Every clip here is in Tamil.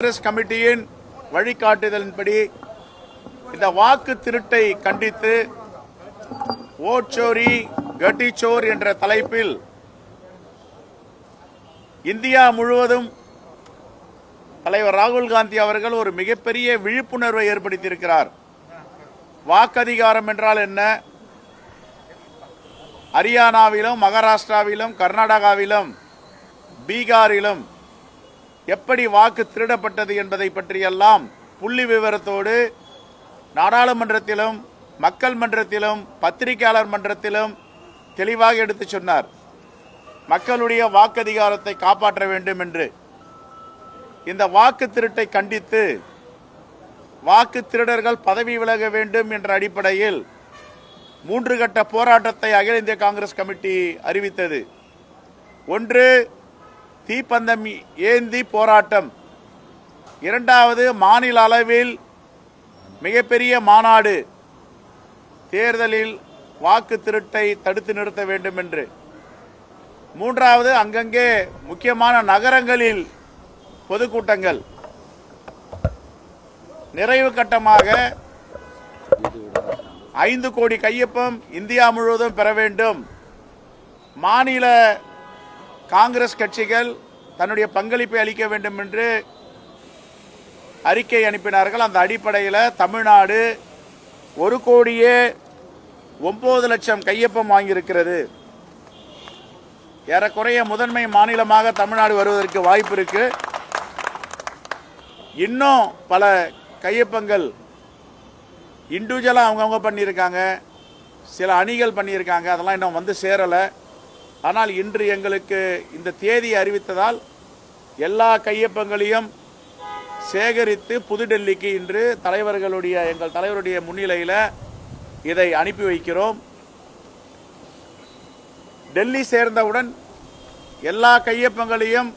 காங்கிரஸ் கமிட்டியின் வழிகாட்டுதலின்படி இந்த வாக்கு திருட்டை கண்டித்து ஓச்சோரி கட்டிச்சோர் என்ற தலைப்பில் இந்தியா முழுவதும் தலைவர் ராகுல் காந்தி அவர்கள் ஒரு மிகப்பெரிய விழிப்புணர்வை ஏற்படுத்தியிருக்கிறார். வாக்கதிகாரம் என்றால் என்ன? ஹரியானாவிலும் மகாராஷ்டிராவிலும் கர்நாடகாவிலும் பீகாரிலும் எப்படி வாக்கு திருடப்பட்டது என்பதை பற்றியெல்லாம் புள்ளி விவரத்தோடு நாடாளுமன்றத்திலும் மக்கள் மன்றத்திலும் பத்திரிகையாளர் மன்றத்திலும் தெளிவாக எடுத்துச் சொன்னார். மக்களுடைய வாக்கதிகாரத்தை காப்பாற்ற வேண்டும் என்று. இந்த வாக்கு திருட்டை கண்டித்து வாக்கு திருடர்கள் பதவி விலக வேண்டும் என்ற அடிப்படையில் மூன்று கட்ட போராட்டத்தை அகில இந்திய காங்கிரஸ் கமிட்டி அறிவித்தது. ஒன்று தீப்பந்தம் ஏந்தி போராட்டம். இரண்டாவது மாநில அளவில் மிகப்பெரிய மாநாடு. தேர்தலில் வாக்கு திருட்டை தடுத்து நிறுத்த வேண்டும் என்று மூன்றாவது அங்கங்கே முக்கியமான நகரங்களில் பொதுக்கூட்டங்கள். நிறைவு கட்டமாக ஐந்து கோடி கையொப்பம் இந்தியா முழுவதும் பெற வேண்டும். மாநில காங்கிரஸ் கட்சிகள் தன்னுடைய பங்களிப்பை அளிக்க வேண்டும் என்று அறிக்கை அனுப்பினார்கள். அந்த அடிப்படையில் தமிழ்நாடு ஒரு கோடியே ஒன்பது லட்சம் கையொப்பம் வாங்கியிருக்கிறது. ஏறக்குறைய முதன்மை மாநிலமாக தமிழ்நாடு வருவதற்கு வாய்ப்பு இருக்கு. இன்னும் பல கையொப்பங்கள் இண்டிவிஜுவலாக அவங்கவுங்க பண்ணியிருக்காங்க. சில அணிகள் பண்ணியிருக்காங்க. அதெல்லாம் இன்னும் வந்து சேரலை. ஆனால் இன்று எங்களுக்கு இந்த தேதி அறிவித்ததால் எல்லா கையொப்பங்களையும் சேகரித்து புதுடெல்லிக்கு இன்று தலைவர்களுடைய எங்கள் தலைவருடைய முன்னிலையில் இதை அனுப்பி வைக்கிறோம். டெல்லி சேர்ந்தவுடன் எல்லா கையொப்பங்களையும்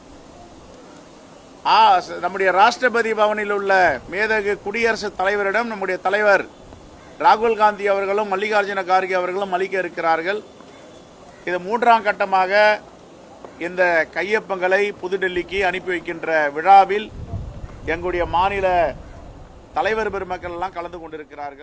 நம்முடைய ராஷ்டிரபதி பவனில் உள்ள மேதகு குடியரசுத் தலைவரிடம் நம்முடைய தலைவர் ராகுல் காந்தி அவர்களும் மல்லிகார்ஜுன கார்கே அவர்களும் அளிக்க இருக்கிறார்கள். இது மூன்றாம் கட்டமாக இந்த கையொப்பங்களை புதுடெல்லிக்கு அனுப்பி வைக்கின்ற விழாவில் எங்களுடைய மாநில தலைவர் பெருமக்கள் எல்லாம் கலந்து கொண்டிருக்கிறார்கள்.